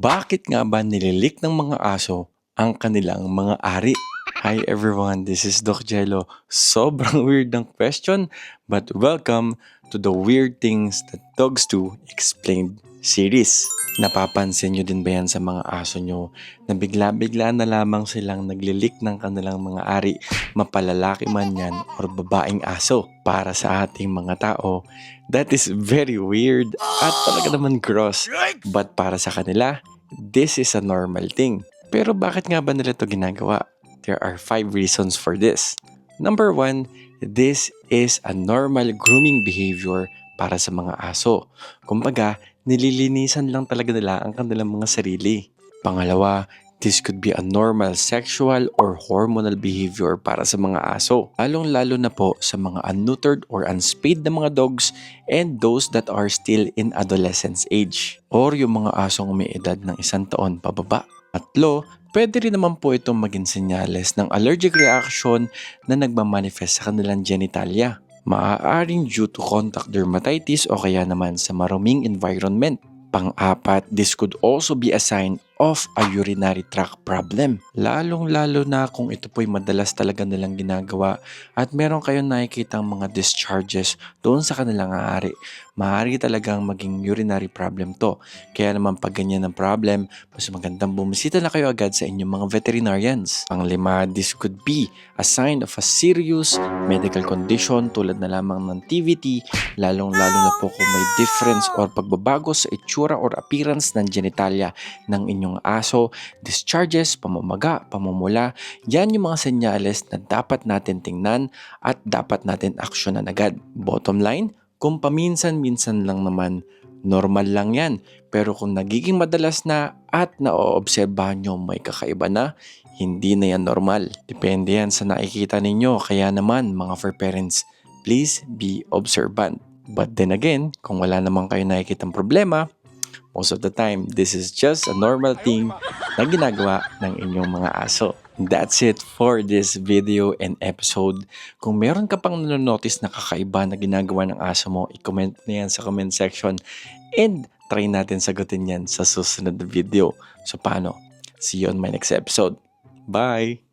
Bakit nga ba nililik ng mga aso ang kanilang mga ari? Hi everyone, this is Doc Jello. Sobrang weird ng question, but welcome to the Weird Things That Dogs Do Explained series. Napapansin nyo din ba yan sa mga aso nyo na bigla-bigla na lamang silang naglilik ng kanilang mga ari, mapalalaki man yan or babaeng aso. Para sa ating mga tao, that is very weird at talaga naman gross. But para sa kanila, this is a normal thing. Pero bakit nga ba nila ito ginagawa? There are five reasons for this. Number one, this is a normal grooming behavior para sa mga aso. Kumbaga, nililinisan lang talaga nila ang kanilang mga sarili. Pangalawa, this could be a normal sexual or hormonal behavior para sa mga aso. Lalong-lalo na po sa mga unneutered or unspayed na mga dogs and those that are still in adolescence age or yung mga asong may edad ng isang taon pababa. Atlo, pwede rin naman po itong maging senyales ng allergic reaction na nagmamanifest sa kanilang genitalia. Maaaring due to contact dermatitis o kaya naman sa maruming environment. Pang-apat, this could also be a sign of a urinary tract problem. Lalong-lalo na kung ito po'y madalas talaga nilang ginagawa at meron kayong nakikitang mga discharges doon sa kanilang aari. Maaari talagang maging urinary problem to. Kaya naman pag ganyan ang problem, mas magandang bumisita na kayo agad sa inyong mga veterinarians. Panglima, this could be a sign of a serious medical condition tulad na lamang ng TVT, lalong-lalo na po kung may difference or pagbabago sa itsura or appearance ng genitalia ng inyong aso, discharges, pamamaga, pamumula, yan yung mga senyales na dapat natin tingnan at dapat natin aksyonan agad. Bottom line, kung paminsan-minsan lang naman, normal lang yan. Pero kung nagiging madalas na at naoobserbahan nyo may kakaiba na, hindi na yan normal. Depende yan sa nakikita ninyo. Kaya naman, mga fur parents, please be observant. But then again, kung wala naman kayo nakikitang problema, most of the time, this is just a normal thing na ginagawa ng inyong mga aso. That's it for this video and episode. Kung meron ka pang nanonotice na kakaiba na ginagawa ng aso mo, i-comment na yan sa comment section and try natin sagutin yan sa susunod na video. So paano? See you on my next episode. Bye!